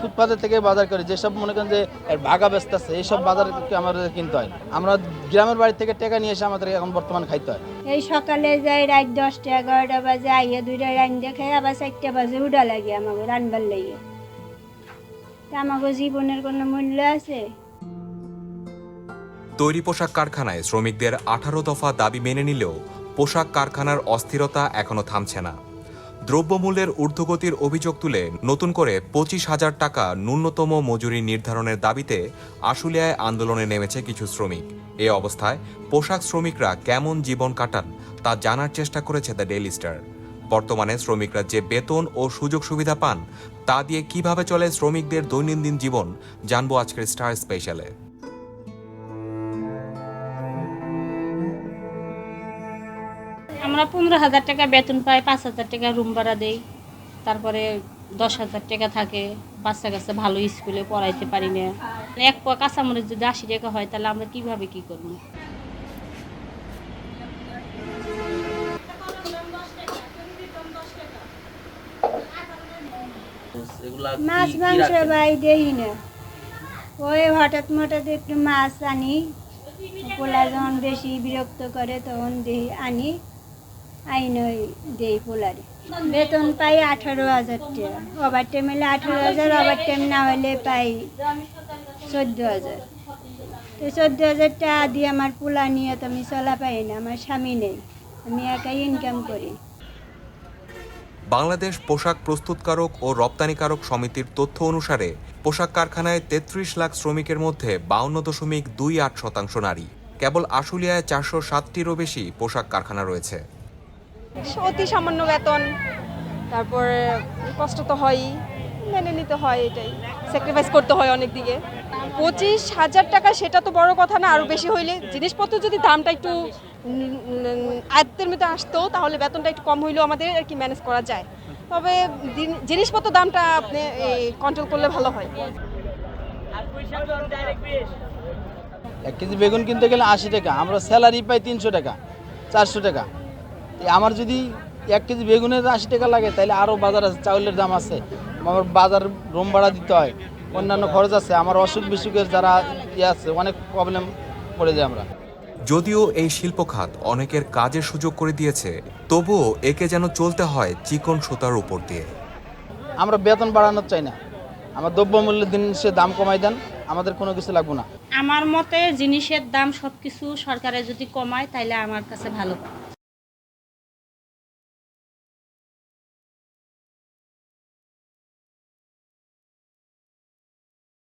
ফুটপাতের থেকে বাজার করি যেসব মনে করেন যে ভাগা ব্যস্ত আছে এইসব বাজার আমাদের কিনতে হয়। আমরা গ্রামের বাড়ি থেকে টাকা নিয়ে এসে আমাদের এখন বর্তমান খাইতে হয়। এই সকালে যাই রাত দশটা এগারোটা বাজে আইয়া দুইটা রান দেখে আবার চারটা বাজে উঠা লাগে আমাকে রানবার লাগে। তা আমাকে জীবনের কোনো মূল্য আছে? তৈরি পোশাক কারখানায় শ্রমিকদের আঠারো দফা দাবি মেনে নিলেও পোশাক কারখানার অস্থিরতা এখনও থামছে না। দ্রব্যমূল্যের ঊর্ধ্বগতির অভিযোগ তুলে নতুন করে পঁচিশ হাজার টাকা ন্যূনতম মজুরি নির্ধারণের দাবিতে আশুলিয়ায় আন্দোলনে নেমেছে কিছু শ্রমিক। এ অবস্থায় পোশাক শ্রমিকরা কেমন জীবন কাটান তা জানার চেষ্টা করেছে দ্য ডেইলি স্টার। বর্তমানে শ্রমিকরা যে বেতন ও সুযোগ সুবিধা পান, তা দিয়ে কীভাবে চলে শ্রমিকদের দৈনন্দিন জীবন, জানব আজকের স্টার স্পেশালে। আমরা পনেরো হাজার টাকা বেতন পাই পাঁচ হাজার টাকা রুম ভাড়া দেই। তারপরে দশ হাজার টাকা থাকে। বাচ্চা কাচ্চা ভালো স্কুলে পড়াইতে পারি না। এক পোয়া কাঁচামরিচ যদি আশি টাকা হয় তাহলে আমরা কীভাবে কি করব? মাছ মাংস ভাই দেই না। ওই হঠাৎ মঠাৎ একটু মাছ আনি। পোলা যখন বেশি বিরক্ত করে তখন দেই আনি। আইন দেই বেতন পাই আঠারো হাজার টাকা। ওভার টাইম হলে আঠারো হাজার ওভার টাইম না হলে পাই চোদ্দ হাজার। তো চোদ্দ হাজার টাকা দিয়ে আমার পোলা নিয়ে তো আমি চলা পাই না আমার স্বামী নেই। আমি একাই ইনকাম করি। বাংলাদেশ পোশাক প্রস্তুতকারক ও রপ্তানিকারক সমিতির তথ্য অনুসারে পোশাক কারখানায় তেত্রিশ লাখ শ্রমিকের মধ্যে বাউন্ন দশমিক দুই আট শতাংশ নারী। কেবল আশুলিয়ায় চারশো সাতটিরও বেশি পোশাক কারখানা রয়েছে। অতি সামান্য বেতন, তারপর কষ্ট তো হয়ই, মেনে নিতে হয় এটাই স্যাক্রিফাইস করতে হয় অনেক দিকে। পঁচিশ হাজার টাকা সেটা তো বড় কথা না আরও বেশি হইলে জিনিসপত্র যদি দামটা একটু আয়ত্তের মধ্যে আসতো, তাহলে বেতনটা একটু কম হইলেও আমাদের আর কি ম্যানেজ করা যায়। তবে জিনিসপত্র দামটা আপনি কন্ট্রোল করলে ভালো হয়। এক কেজি বেগুন কিনতে গেলে আশি টাকা, আমরা স্যালারি পাই তিনশো টাকা, চারশো টাকা। আমার যদি এক কেজি বেগুনের আশি টাকা লাগে তাহলে আরও বাজার আছে চাউলের দাম আছে। আমার বাজার রুম ভাড়া দিতে হয় অন্যান্য খরচ আছে। আমার অসুখ বিসুখের যারা ইয়ে আছে অনেক প্রবলেম পড়ে যায় আমরা। যদিও এই শিল্প খাত অনেকের কাজের সুযোগ করে দিয়েছে তবুও একে যেন চলতে হয় চিকন সুতার উপর দিয়ে। আমরা বেতন বাড়ানোর চাই না। আমার দ্রব্যমূল্যের দিন সে দাম কমাই দেন আমাদের কোনো কিছু লাগবে না। আমার মতে জিনিসের দাম সব কিছু সরকারে যদি কমায় তাহলে আমার কাছে ভালো।